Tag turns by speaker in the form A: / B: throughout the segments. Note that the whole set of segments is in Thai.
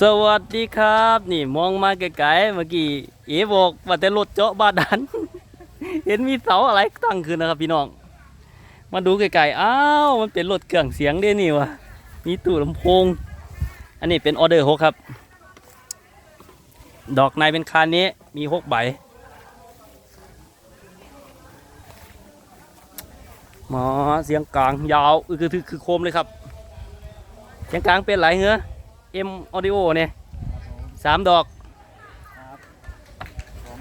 A: สวัสดีครับ นี่มองมาไกลๆเมื่อกี้เอ๋บอกว่าแต่รถเจาะบาดาล เห็นมีเสาอะไรตั้งขึ้นนะครับพี่น้อง มาดูไกลๆอ้าวมันเป็นรถเครื่องเสียงเด้นี่วะมีตู้ลำโพง อันนี้เป็นออเดอร์หกครับ ดอกในเป็นคานนี้มีหกใบหมอเสียงกลางยาวคือคือคือโคมเลยครับ เสียงกลางเป็นไรเหรอ เอ็มออดิโอเนี่ยสามดอก
B: ครับสอง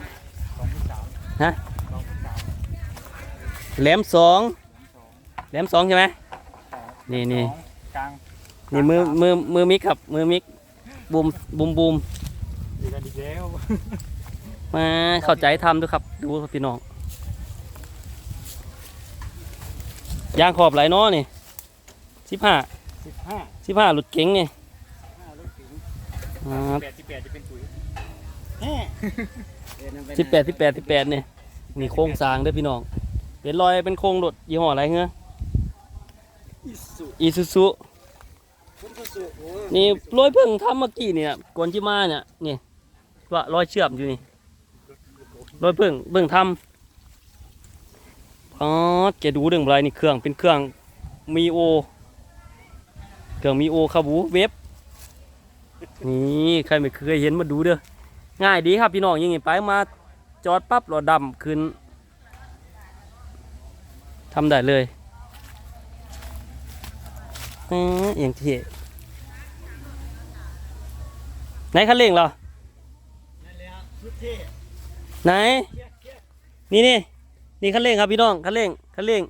B: สองที่สาม
A: ฮะ
B: สองที่สาม
A: แหลมสอง
B: สอง
A: แหลมสองใช่ไหม
B: สอง
A: นี่นี่
B: สองกลาง
A: นี่มือมือมือมิกครับ มือมิกบูมบูมบูม
B: ดีกันดีแล้ว
A: มาเข้าใจทำด้วยครับ ดูครับพี่น้องยางขอบไหลายเน้อนี่สิบห้า
B: สิบห้า
A: สิบห้าหลุดเก๋งนี่
B: ห้าลูกถึง
A: ครับ
B: แปดสิบแปดจะเป็นปุ๋ย
A: สิบแปดสิบแปดสิบแปดนี่นี่โครงสร้างเด้วยพี่น้องเป็นรอยเป็นโครงรถยี่ห้ออะไรเงี้ย
B: อิสุ
A: อีซูซุ
B: คุณกุสุโอ้ย
A: นี่รอยเพิ่งทำเมื่อกี้เนี่ยก่อนที่มาเนี่ยนี่ว่ารอยเชื่อมอยู่นี่รอยเพิ่งเพิ่งทำอ๋อแกดูเรื่องอะไรนี่เครื่องเป็นเครื่องมีโอเครื่องมีโอคาบูเว็บ นี่ใครไม่เคยเห็นมาดูเด้อง่ายดีครับพี่น้องอยังไงไปมาจอดปั๊บรอดำขึ้นทำได้เลยเอออย่างเท่ไหนคันเร่งเหรอ
B: นั่นแหละชุดเท่
A: ไหน
B: เคี้ยเคี้ย
A: นี่นี่นี่คันเร่งครับพี่น้องคันเร่งคันเร่ง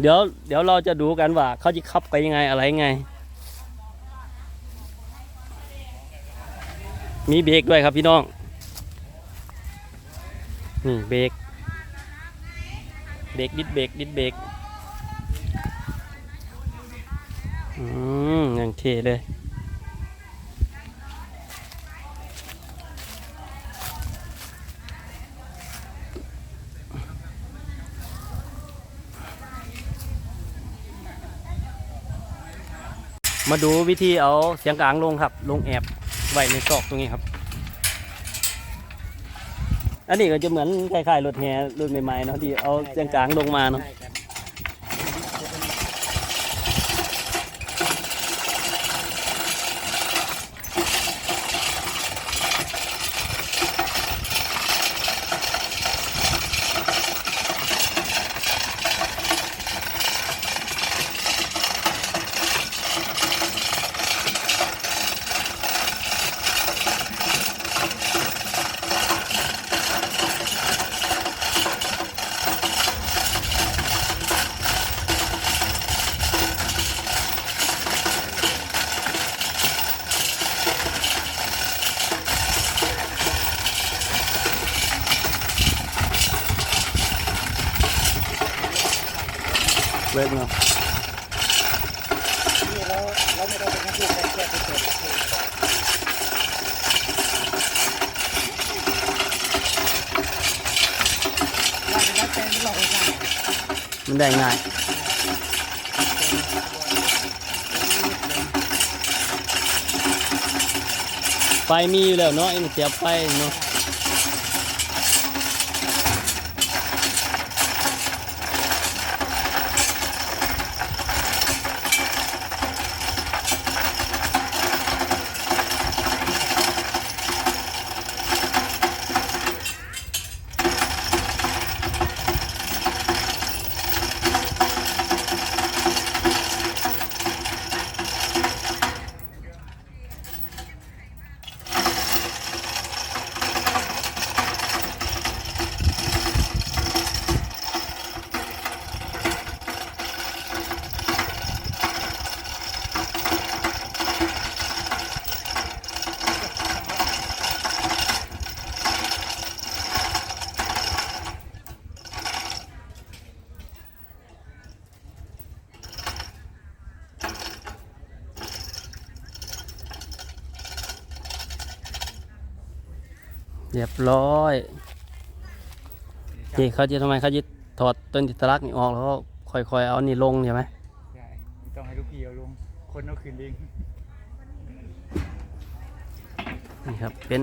A: เดี๋ยวเดี๋ยวเราจะดูกันว่าเขาจะขับไปยังไงอะไรยังไง มีเบรกด้วยครับพี่น้อง นี่เบรก เบรกดิดเบรกดิดเบรก อืมอย่างเทเลย มาดูวิธีเอาเสียงกลางลงครับ ลงแอบ ไว้ในซอกตรงนี้ครับ อันนี้ก็จะเหมือนคล้ายๆรถแห่รุ่นใหม่ๆเนาะที่เอาเสียงกลางลงมาเนาะ
B: ใช่กัน
A: เบิกเนาะ
B: นี่เราเราไม่ได้เป็นนักเรียนแค่ไปเปิดเราจะได้เป็นหลอกง่าย
A: มันได้ง่ายไฟมีอยู่แล้วเนาะไอ้นี่เสียบไฟเนาะ เรียบร้อย
B: ๆ
A: นี่เขาจะทำไมเขาจะถอดต้นติดตลักนี่ออกแล้วก็ค่อยๆเอานี่ลงใช่ไหม
B: ใช่ไม่ต้องให้ลูกพี่เอาลง คนเอาคืนเอง
A: นี่ครับเป็น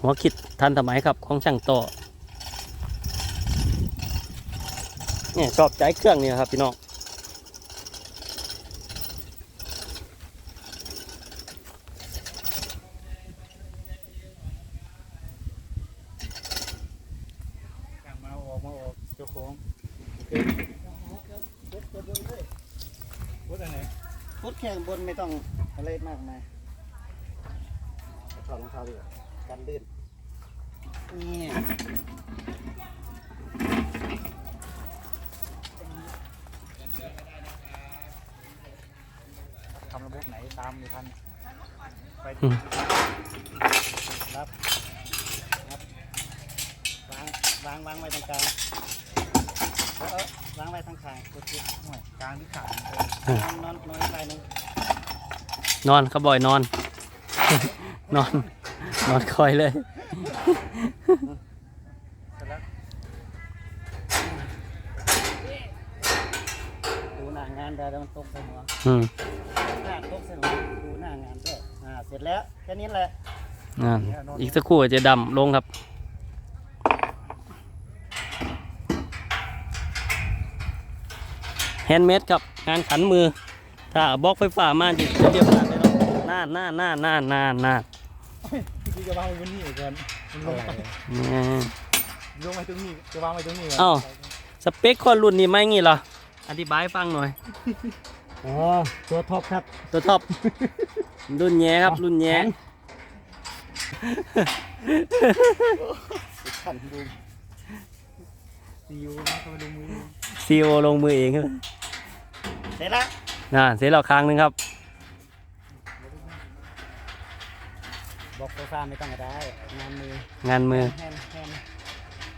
A: หัวคิดทันสมัยครับของช่างต่อเนี่ยชอบใจเครื่องเนี่ยครับพี่น้อง
B: กางมาเอาออกมาออกเจ้าของรถบนด้วย รถอะไร
C: พุทแข่งบนไม่ต้องอะไรมากมายถอดรองเท้าดีกว่ากันลื่นนี่
B: ทำระบบไหนตามไม่ทันไป
A: อืม
C: ครับครับวางวางวางไว้ตรงกลางแล้างไว้ทางขางกดจิ
B: หน่วยกลางที่ขาน
C: อนนอนนอนไปหนึ่ง
A: นอนครับบอยนอน นอน นอนคอยเลย
C: ดูหน้างานได้แล้วมันตกใส่หัว
A: อืม
C: หน้าตกใส่หัวดูหน้างานด้วยอ่าเสร็จแล้วแค่นี้แหละ
A: นั่นอีกสักครู่จะดำลงครับ แฮนด์เมดครับงานขันมือ ถ้าบล็อกไฟฟ้ามาจะเรียบร้อยเลยเนาะน่านน่านน่านน่านน่านน่าน
B: ที่จะวางไว้บนนี่ก่อนมันลงไป
A: นี่
B: ลงไปตรงนี้จะวางไว้ตรงนี้ก่อน
A: เอ้าสเปคคนรุ่นนี้ไม่งี้เหรออธิบายให้ฟังหน่อย
C: อ๋อตัวท็อปครับ
A: ตัวท็อปรุ่นแย้ครับ รุ่นแย้
C: ขันดู
B: ซีอิ๊วนะเขาไปลงมือ
A: ซีโอลงมือเองครับ
C: เสร็จแล้ว
A: น่าเสียแล้วครั้งหนึงครับ
C: บอกไฟฟ้าไม่ต้องก็ได้งานมืองา
A: นมือ
C: แฮนด์แฮนด์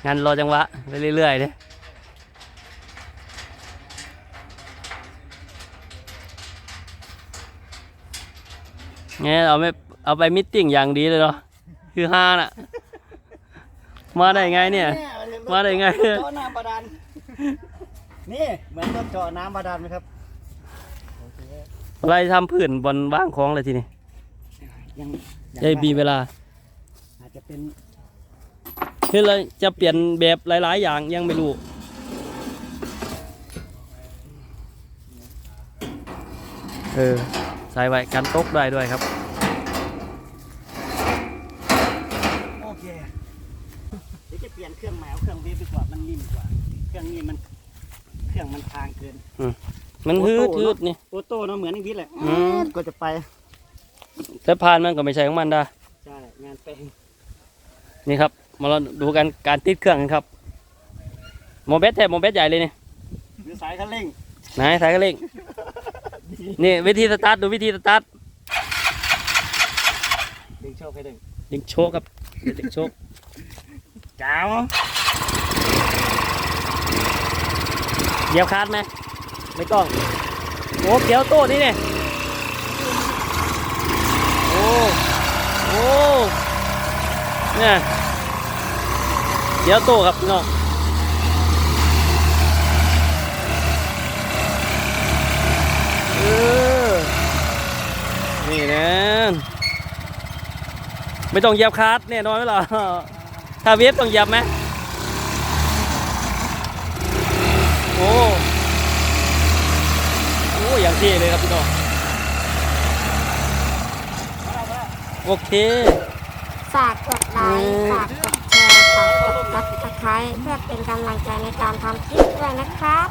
A: งานรอจังหวะไปเรื่อยๆเลยเนี่ยเอาไปเอาไปมิทติ้งอย่างดีเลยเนาะคือฮาน่ะ มาได้ไงเนี่ยมาได้ไงเนี่ย
C: เจาะน้ำบาดาลนี่เหมือนรถเจาะน้ำบาดาลไหมครับ
A: อะไรทำผื่นบนว่างของเลยทีนี้
C: ยัง
A: ได้มีเวลา
C: อาจจะเป็น
A: คือเราจะเปลี่ยนแบบหลาย ๆ อย่างยังไม่รู้เออใส่ไว้กันตกได้ด้วยครับ
C: โอเคเดี๋ยวจะเปลี่ยนเครื่องใหม่เอาเครื่องเวฟดีกว่ามันนิ่มกว่า เครื่องนี้มันเครื่องมันทางเกิน
A: มั นฮืด
C: โอ้โห
A: ฮืดนี่
C: โอโต้เนาะเหมือนอย่างนี้แหละ
A: อืม
C: ก็จะไป
A: แต่พานมันก็ไม่ใช่ของมันได้
C: ใช่งานแปลง
A: นี่ครับ มาเราดูกันการติดเครื่องกันครับโมเบสแทบโมเบสใหญ่เลยนี่
C: หรือสายคันเร่ง
A: ไหนสายกระเล่งนี่วิธีสตาร์ทดูวิธีสตาร์ท
C: ดึงโชคให้ดึง
A: ดึงโชคครับดึงโชค
C: จ้าว
A: เหยียบคาดไหม ไม่ต้องโอ้เกียวโต้นี่เนี่ยโอ้โอ้เนี่ยเกียวโต้ครับน้องเออนี่นะไม่ต้องเหยียบคาร์ดแน่นอนไหมล่ะถ้าเวฟต้องเหยียบไหมโอ้โอ้อย่างเท่เลยครับพี่น้องโอเค
D: ฝากกดไลค์ฝากกดแชร์ฝากกดซับสไครต์เพื่อเป็นกำลังใจในการทำคลิปด้วยนะครับ